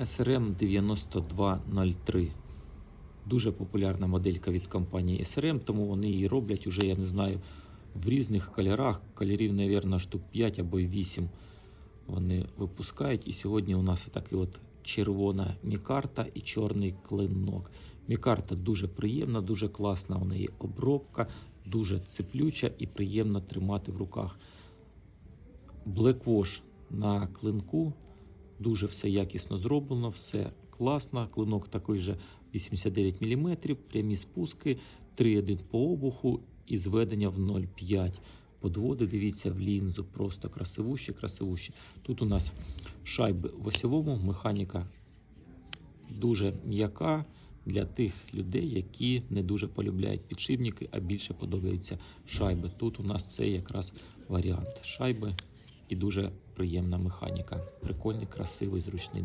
SRM 9203. Дуже популярна моделька від компанії SRM, тому вони її роблять уже, я не знаю, в різних кольорах. Кольорів, мабуть, штук 5 або 8 вони випускають. І сьогодні у нас такий от червона мікарта і чорний клинок. Мікарта дуже приємна, дуже класна. У неї обробка, дуже циплюча і приємно тримати в руках. Blackwash на клинку. Дуже все якісно зроблено, все класно. Клинок такий же 89 мм, прямі спуски, 3,1 по обуху і зведення в 0,5. Подводи, дивіться, в лінзу, просто красивущі, красивущі. Тут у нас шайби в осьовому, механіка дуже м'яка для тих людей, які не дуже полюбляють підшипники, а більше подобаються шайби. Тут у нас це якраз варіант шайби і дуже приємна механіка. Прикольний, красивий, зручний.